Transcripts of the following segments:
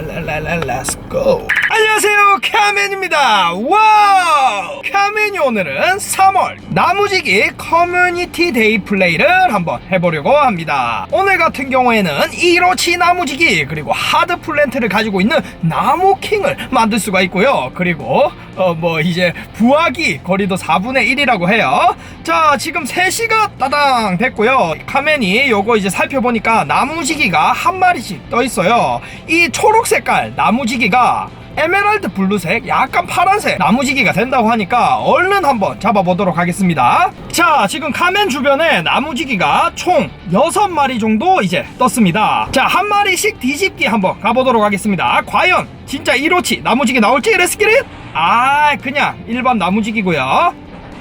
Let's go. 안녕하세요, 카멘입니다. 와우! 카멘이 오늘은 3월 나무지기 커뮤니티 데이 플레이를 한번 해보려고 합니다. 오늘 같은 경우에는 이로치 나무지기 그리고 하드 플랜트를 가지고 있는 나무킹을 만들 수가 있고요. 그리고 어 뭐 이제 부하기 거리도 4분의 1이라고 해요. 자, 지금 3시가 따당 됐고요. 카멘이 요거 이제 살펴보니까 나무지기가 한 마리씩 떠 있어요. 이 초록 색깔 나무지기가 에메랄드 블루색, 약간 파란색 나무지기가 된다고 하니까 얼른 한번 잡아보도록 하겠습니다. 자, 지금 카멘 주변에 나무지기가 총 6마리 정도 이제 떴습니다. 자, 한 마리씩 뒤집기 한번 가보도록 하겠습니다. 과연 진짜 1호치 나무지기 나올지 레스키릿? 아, 그냥 일반 나무지기고요.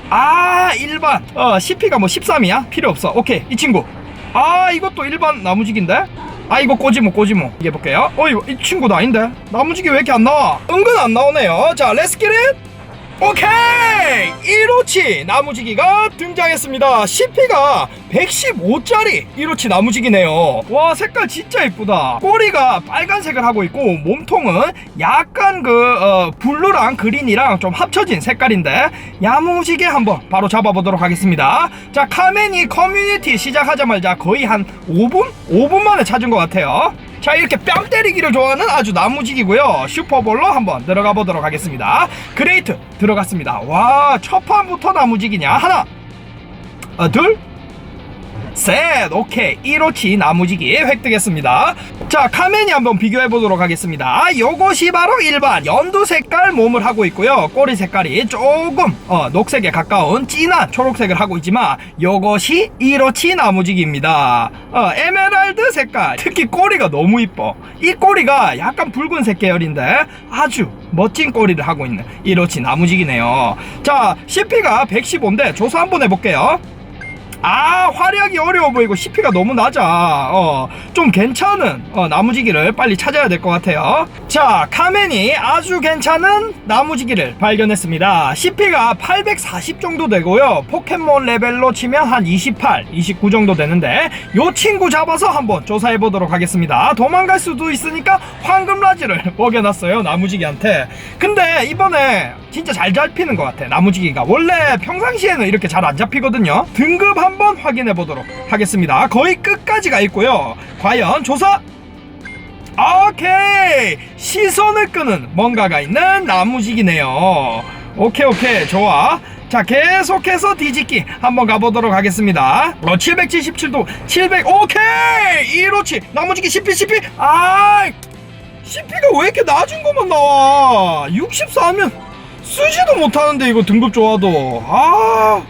아, 일반. 어, CP가 뭐 13이야? 필요 없어. 오케이, 이 친구. 아, 이것도 일반 나무지기인데? 아, 이거 꼬지모, 꼬지모. 이게 볼게요. 어, 이거, 이 친구도 아닌데? 나무지기 왜 이렇게 안 나와? 은근 안 나오네요. 자, 렛츠 기릿! 오케이! 1호치 나무지기가 등장했습니다. CP가 115짜리 1호치 나무지기네요. 와, 색깔 진짜 이쁘다. 꼬리가 빨간색을 하고 있고, 몸통은 약간 그, 어, 블루랑 그린이랑 좀 합쳐진 색깔인데, 야무지게 한번 바로 잡아보도록 하겠습니다. 자, 카멘이 커뮤니티 시작하자마자 거의 한 5분? 5분 만에 찾은 것 같아요. 자 이렇게 뺨 때리기를 좋아하는 아주 나무직이고요. 슈퍼볼로 한번 들어가 보도록 하겠습니다. 그레이트 들어갔습니다. 와 첫 판부터 나무직이냐? 하나 어, 둘 셋 오케이. 1호치 나무지기 획득했습니다. 자 카멘이 한번 비교해 보도록 하겠습니다. 요것이 바로 일반 연두 색깔 몸을 하고 있고요. 꼬리 색깔이 조금 어, 녹색에 가까운 진한 초록색을 하고 있지만 요것이 1호치 나무지기입니다. 어, 에메랄드 색깔. 특히 꼬리가 너무 이뻐. 이 꼬리가 약간 붉은색 계열인데 아주 멋진 꼬리를 하고 있는 1호치 나무지기네요. 자 CP가 115인데 조사 한번 해볼게요 아 화려하기 어려워 보이고 CP가 너무 낮아. 어, 좀 괜찮은 어, 나무지기를 빨리 찾아야 될 것 같아요. 자 카멘이 아주 괜찮은 나무지기를 발견했습니다. CP가 840 정도 되고요. 포켓몬 레벨로 치면 한 28, 29 정도 되는데 요 친구 잡아서 한번 조사해 보도록 하겠습니다. 도망갈 수도 있으니까 황금라지를 먹여놨어요 나무지기한테. 근데 이번에 진짜 잘 잡히는 것 같아 나무지기가. 원래 평상시에는 이렇게 잘 안 잡히거든요. 등급 한번 확인해 보도록 하겠습니다. 거의 끝까지 가 있고요. 과연 조사! 오케이! 시선을 끄는 뭔가가 있는 나무지기네요. 오케이 오케이. 좋아. 자 계속해서 뒤집기 한번 가보도록 하겠습니다. 어 777도 700 오케이! 1호치 나무지기 CP CP 아 CP가 왜 이렇게 낮은 것만 나와? 64면 쓰지도 못하는데 이거 등급 좋아도. 아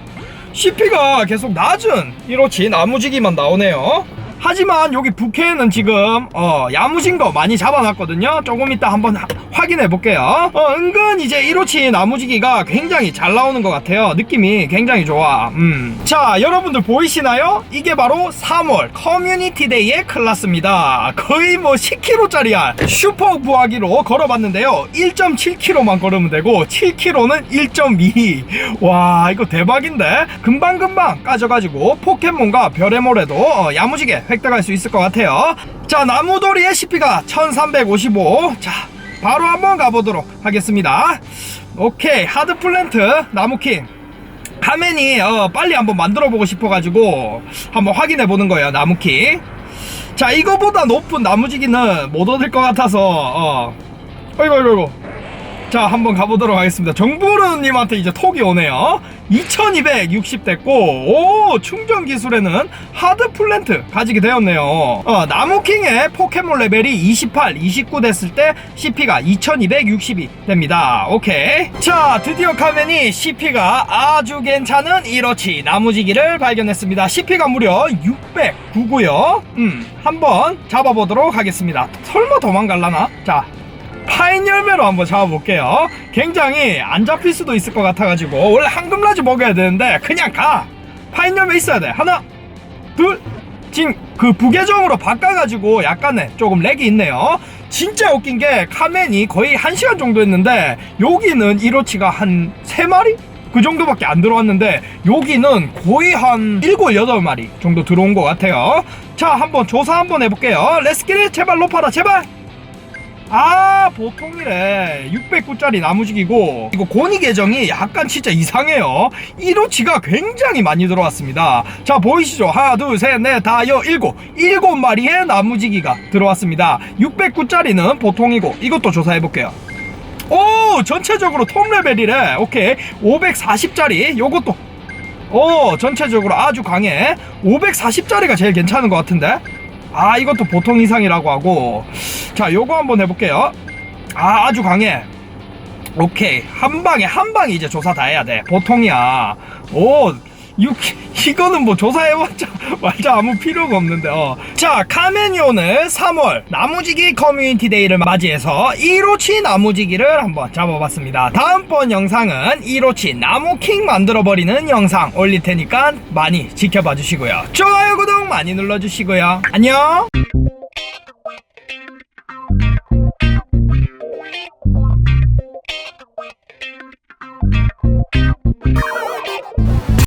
CP가 계속 낮은 1호치 나무지기만 나오네요. 하지만 여기 부캐는 지금 어 야무진 거 많이 잡아놨거든요. 조금 이따 한번 하- 확인해 볼게요. 어 은근 이제 1호치 나무지기가 굉장히 잘 나오는 것 같아요. 느낌이 굉장히 좋아. 음 자 여러분들 보이시나요? 이게 바로 3월 커뮤니티 데이의 클라스입니다. 거의 뭐 10kg짜리야 슈퍼 부하기로 걸어봤는데요. 1.7kg만 걸으면 되고 7kg는 1.2 와 이거 대박인데? 금방금방 까져가지고 포켓몬과 별의 모래도 어, 야무지게 획득할 수 있을 것 같아요. 자 나무도리의 CP가 1355자 바로 한번 가보도록 하겠습니다. 오케이 하드플랜트 나무킹. 카멘이 어, 빨리 한번 만들어 보고 싶어 가지고 한번 확인해 보는 거예요 나무킹. 자 이거보다 높은 나무지기는 못 얻을 것 같아서 어. 어이구 어이구 자 한번 가보도록 하겠습니다. 정부르님한테 이제 톡이 오네요. 2260 됐고 오 충전 기술에는 하드 플랜트 가지게 되었네요. 어, 나무킹의 포켓몬 레벨이 28 29 됐을 때 CP가 2260이 됩니다. 오케이. 자 드디어 카멘이 CP가 아주 괜찮은 1호치 나무지기를 발견했습니다. CP가 무려 609고요. 음 한번 잡아보도록 하겠습니다. 설마 도망갈라나? 자 파인 열매로 한번 잡아볼게요. 굉장히 안 잡힐 수도 있을 것 같아가지고 원래 황금라지 먹어야 되는데 그냥 가. 파인 열매 있어야 돼. 하나, 둘. 지금 그 부계정으로 바꿔가지고 약간의 조금 렉이 있네요. 진짜 웃긴 게 카멘이 거의 1시간 정도 했는데 여기는 1호치가 한 3마리? 그 정도밖에 안 들어왔는데 여기는 거의 한 7, 8마리 정도 들어온 것 같아요. 자 한번 조사 한번 해볼게요. 레스키리 제발 높아라 제발 아 보통이래. 609짜리 나무직이고. 이거 고니 계정이 약간 진짜 이상해요. 1호치가 굉장히 많이 들어왔습니다. 자 보이시죠? 하나 둘셋넷 다여 일곱. 일곱 마리의 나무지기가 들어왔습니다. 609짜리는 보통이고 이것도 조사해 볼게요. 오 전체적으로 톱 레벨이래. 오케이. 540짜리 요것도. 오 전체적으로 아주 강해. 540짜리가 제일 괜찮은 것 같은데 아 이것도 보통 이상이라고 하고. 자 요거 한번 해볼게요. 아 아주 강해. 오케이. 한 방에 한 방에 이제 조사 다 해야 돼. 보통이야. 오 육, 이거는 뭐 조사해봤자 말자 아무 필요가 없는데 어. 자 카메니온을 3월 나무지기 커뮤니티 데이를 맞이해서 1호치 나무지기를 한번 잡아봤습니다. 다음번 영상은 1호치 나무킹 만들어버리는 영상 올릴 테니까 많이 지켜봐 주시고요. 좋아요 구독 많이 눌러주시고요. 안녕